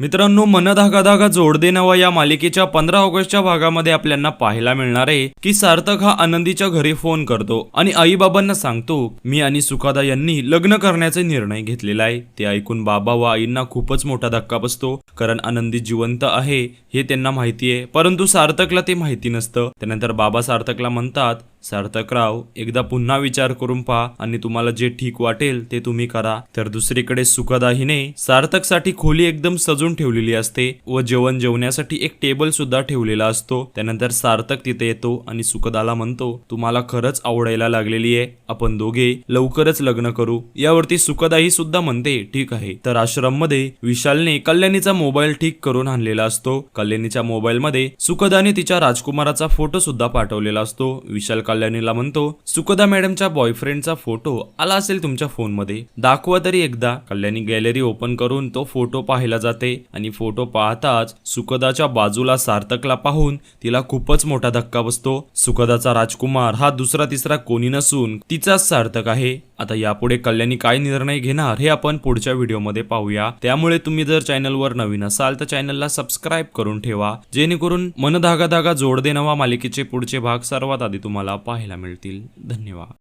मित्रांनो मन धागा धागा जोड दे नवा या मालिकेच्या पंधरा ऑगस्टच्या भागामध्ये आपल्याला पाहायला मिळणार आहे की सार्थक हा आनंदीच्या घरी फोन करतो आणि आईबाबांना सांगतो मी आणि सुखादा यांनी लग्न करण्याचा निर्णय घेतलेला आहे. ते ऐकून बाबा व आईंना खूपच मोठा धक्का बसतो कारण आनंदी जिवंत आहे हे त्यांना माहिती आहे. परंतु सार्थकला ते माहिती नसतं. त्यानंतर बाबा सार्थकला म्हणतात सार्थकराव एकदा पुन्हा विचार करून पहा आणि तुम्हाला जे ठीक वाटेल ते तुम्ही करा. तर दुसरीकडे सुखदाहीने सार्थकसाठी खोली एकदम सजून ठेवलेली असते व जेवण जेवण्यासाठी एक टेबल सुद्धा ठेवलेला असतो. त्यानंतर सार्थक तिथे येतो आणि सुखदाला म्हणतो तुम्हाला खरंच आवडायला लागलेली आहे. आपण दोघे लवकरच लग्न करू. यावरती सुखदाही सुद्धा म्हणते ठीक आहे. तर आश्रममध्ये विशालने कल्याणीचा मोबाईल ठीक करून आणलेला असतो. कल्याणीच्या मोबाईल मध्ये सुखदाने तिच्या राजकुमाराचा फोटो सुद्धा पाठवलेला असतो. विशाल कल्याणीला म्हणतो सुखदा मॅडमच्या बॉयफ्रेंडचा फोटो आला असेल तुमच्या फोनमध्ये दाखवा तरी एकदा. कल्याणी गॅलरी ओपन करून तो फोटो पाहायला जाते आणि फोटो पाहताच सुखदाच्या बाजूला सार्थकला पाहून तिला खूपच मोठा धक्का बसतो. सुखदाचा राजकुमार हा दुसरा तिसरा कोणी नसून तिचाच सार्थक आहे. आता यापुढे कल्याणी काय निर्णय घेणार हे आपण पुढच्या व्हिडिओमध्ये पाहूया. त्यामुळे तुम्ही जर चॅनलवर नवीन असाल तर चॅनलला सबस्क्राईब करून ठेवा जेणेकरून मन धागा धागा जोड दे नवा मालिकेचे पुढचे भाग सर्वात आधी तुम्हाला पाहायला मिळतील. धन्यवाद.